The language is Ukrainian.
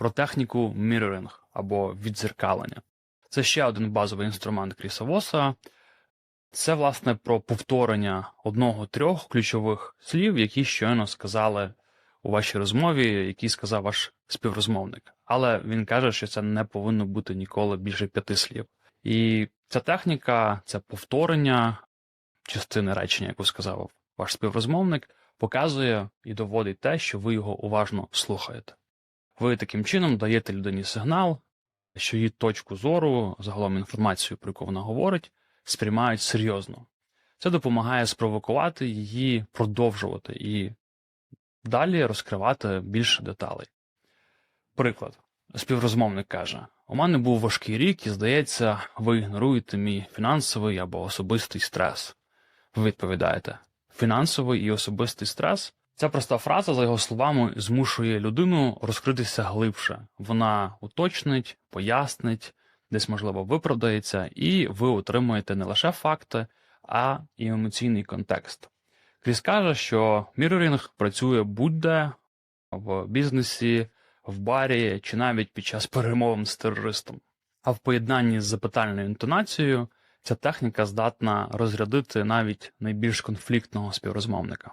про техніку mirroring або відзеркалення. Це ще один базовий інструмент Кріса Воса. Це, власне, про повторення одного-трьох ключових слів, які щойно сказали у вашій розмові, які сказав ваш співрозмовник. Але він каже, що це не повинно бути ніколи більше п'яти слів. І ця техніка, це повторення частини речення, яку сказав ваш співрозмовник, показує і доводить те, що ви його уважно слухаєте. Ви таким чином даєте людині сигнал, що її точку зору, загалом інформацію, про яку вона говорить, сприймають серйозно. Це допомагає спровокувати її продовжувати і далі розкривати більше деталей. Приклад. Співрозмовник каже: У мене був важкий рік, і здається, ви ігноруєте мій фінансовий або особистий стрес. Ви відповідаєте: фінансовий і особистий стрес Ця проста фраза, за його словами, змушує людину розкритися глибше. Вона уточнить, пояснить, десь, можливо, виправдається, і ви отримуєте не лише факти, а і емоційний контекст. Кріс каже, що мірорінг працює будь-де в бізнесі, в барі чи навіть під час перемовин з терористом. А в поєднанні з запитальною інтонацією ця техніка здатна розрядити навіть найбільш конфліктного співрозмовника.